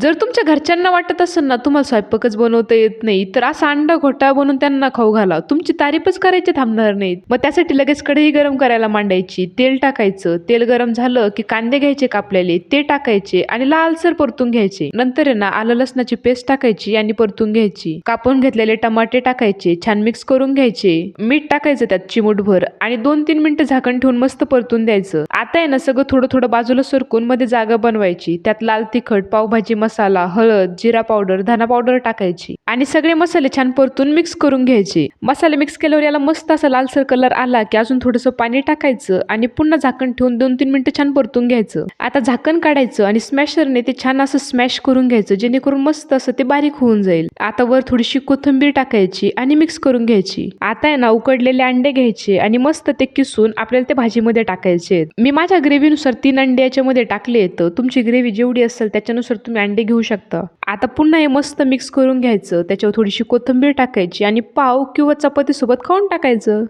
जर तुमच्या घरच्यांना वाटत असेल ना तुम्हाला स्वयंपाकच बनवता येत नाही तर असा अंडा घोटा बनवून त्यांना खाऊ घाला तुमची तारीफच करायची थांबणार नाहीत. मग त्यासाठी लगेच कढई गरम करायला मांडायची तेल टाकायचं. तेल गरम झालं की कांदे घ्यायचे कापलेले ते टाकायचे आणि लालसर परतून घ्यायचे. नंतर आहे ना आलं लसणाची पेस्ट टाकायची आणि परतून घ्यायची. कापून घेतलेले टमाटे टाकायचे छान मिक्स करून घ्यायचे. मीठ टाकायचं त्यात चिमूटभर आणि दोन तीन मिनिटं झाकण ठेवून मस्त परतून द्यायचं. आता आहे ना सगळं थोडं थोडं बाजूला सरकून मध्ये जागा बनवायची. त्यात लाल तिखट पावभाजी मसाला हळद जिरा पावडर धना पावडर टाकायची आणि सगळे मसाले छान परतून मिक्स करून घ्यायचे. मसाले मिक्स केल्यावर याला मस्त असा लालसर कलर आला की अजून थोडंसं पाणी टाकायचं आणि पुन्हा झाकण ठेवून दोन तीन मिनिटं छान परतून घ्यायचं. आता झाकण काढायचं आणि स्मॅशरने ते छान असं स्मॅश करून घ्यायचं जेणेकरून मस्त असं ते बारीक होऊन जाईल. आता वर थोडीशी कोथिंबीर टाकायची आणि मिक्स करून घ्यायची. आता आहे ना उकडलेले अंडे घ्यायचे आणि मस्त ते किसून आपल्याला ते भाजीमध्ये टाकायचे आहेत. मी माझ्या ग्रेव्हीनुसार तीन अंडे याच्यामध्ये टाकले तर तुमची ग्रेव्ही जेवढी असेल त्याच्यानुसार तुम्ही अंडे घेऊ शकता. आता पुन्हा हे मस्त मिक्स करून घ्यायचं. त्याच्यावर थोडीशी कोथिंबीर टाकायची आणि पाव किंवा चपातीसोबत खाऊन टाकायचं.